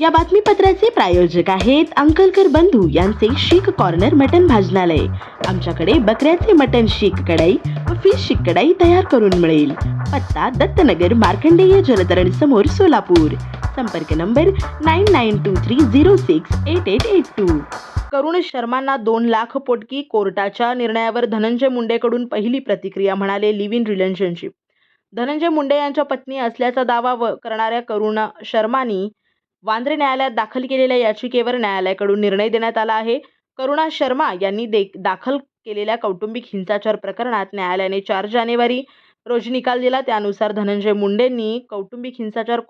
या बातमीपत्राचे प्रायोजक आहेत अंकलकर बंधू यांचे शीख कॉर्नर मटन भाजनालय. आमच्याकडे बकऱ्याचे मटन शीख कढाई व फिश शीख कढाई तयार करून मिळेल. पत्ता दत्तनगर मार्कंडेय जलतरण समोर सोलापूर. संपर्क number nine nine two three zero six eight eight eight two Karun शर्मांना दोन लाख पोटकी कोर्टाच्या निर्णयावर धनंजय मुंडेकडून पहिली प्रतिक्रिया म्हणाले live in relationship. Dhananjay Munde यांच्या पत्नी असल्याचा दावा व करणाऱ्या करुणा शर्मानी वांद्रे न्यायालयात दाखल केलेल्या याचिकेवर न्यायालयाकडून निर्णय देण्यात आला आहे. करुणा शर्मा यांनी दे दाखल केलेल्या कौटुंबिक हिंसाचार प्रकरणात न्यायालयाने चार जानेवारी रोजी निकाल दिला. त्यानुसार धनंजय मुंडेंनी कौटुंबिक हिंसाचार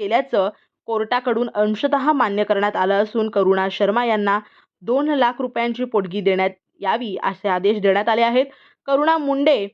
केल्याचं कोर्टाकडून अंशतः मान्य करण्यात आलं असून करुणा शर्मा यांना दोन लाख रुपयांची पोटगी देण्यात यावी असे आदेश देण्यात आले आहेत. करुणा मुंडे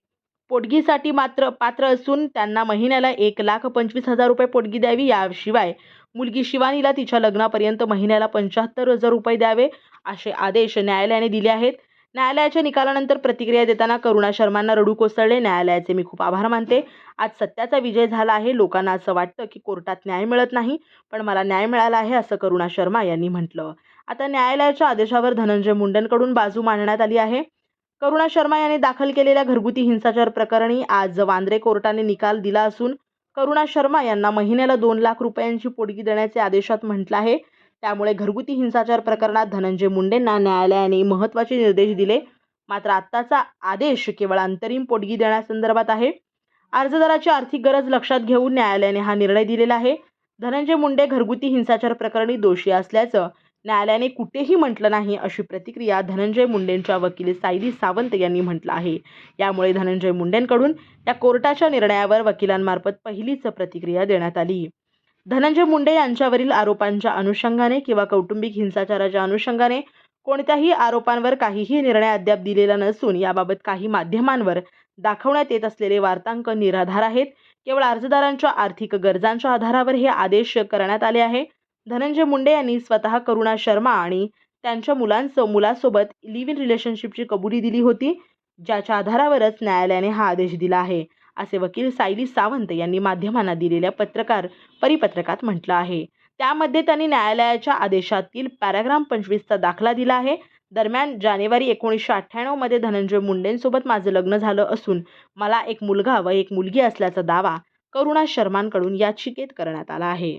पोटगीसाठी मात्र पात्र असून त्यांना महिन्याला एक लाख पंचवीस हजार रुपये पोटगी द्यावी याशिवाय मुलगी शिवानीला तिच्या लग्नापर्यंत महिन्याला पंच्याहत्तर हजार रुपये द्यावे असे आदेश न्यायालयाने दिले आहेत. न्यायालयाच्या निकालानंतर प्रतिक्रिया देताना करुणा शर्मांना रडू कोसळले. न्यायालयाचे मी खूप आभार मानते. आज सत्याचा विजय झाला आहे. लोकांना असं वाटतं की कोर्टात न्याय मिळत नाही पण मला न्याय मिळाला आहे असं करुणा शर्मा यांनी म्हटलं. आता न्यायालयाच्या आदेशावर धनंजय मुंडेंकडून बाजू मांडण्यात आली आहे. करुणा शर्मा यांनी दाखल केलेल्या घरगुती हिंसाचार प्रकरणी आज वांद्रे कोर्टाने निकाल दिला असून करुणा शर्मा यांना महिन्याला दोन लाख रुपयांची पोटगी देण्याचे आदेशात म्हटलं आहे. त्यामुळे घरगुती हिंसाचार प्रकरणात धनंजय मुंडेंना न्यायालयाने महत्त्वाचे निर्देश दिले. मात्र आत्ताचा आदेश केवळ अंतरिम पोटगी देण्यासंदर्भात आहे. अर्जदाराची आर्थिक गरज लक्षात घेऊन न्यायालयाने हा निर्णय दिलेला आहे. धनंजय मुंडे घरगुती हिंसाचार प्रकरणी दोषी असल्याचं न्यायालयाने कुठेही म्हटलं नाही अशी प्रतिक्रिया धनंजय मुंडेंच्या वकील सायली सावंत यांनी म्हटलं आहे. यामुळे धनंजय मुंडेंकडून या कोर्टाच्या निर्णयावर वकिलांमार्फत पहिलीच प्रतिक्रिया देण्यात आली. धनंजय मुंडे यांच्यावरील आरोपांच्या अनुषंगाने किंवा कौटुंबिक हिंसाचाराच्या अनुषंगाने कोणत्याही आरोपांवर काहीही निर्णय अद्याप दिलेला नसून याबाबत काही माध्यमांवर दाखवण्यात येत असलेले वार्तांक निराधार आहेत. केवळ अर्जदारांच्या आर्थिक गरजांच्या आधारावर हे आदेश करण्यात आले आहे. धनंजय मुंडे यांनी स्वतः करुणा शर्मा आणि त्यांच्या मुलांसह मुलासोबत लिव्ह इन रिलेशनशिपची कबुली दिली होती ज्याच्या आधारावरच न्यायालयाने हा आदेश दिला आहे असे वकील सायली सावंत यांनी माध्यमांना दिलेल्या पत्रकार परिपत्रकात म्हटलं आहे. त्यामध्ये त्यांनी न्यायालयाच्या आदेशातील पॅराग्राम पंचवीसचा दाखला दिला आहे. दरम्यान जानेवारी एकोणीसशे अठ्ठ्याण्णवमध्ये धनंजय मुंडेंसोबत माझं लग्न झालं असून मला एक मुलगा व एक मुलगी असल्याचा दावा करुणा शर्मांकडून याचिकेत करण्यात आला आहे.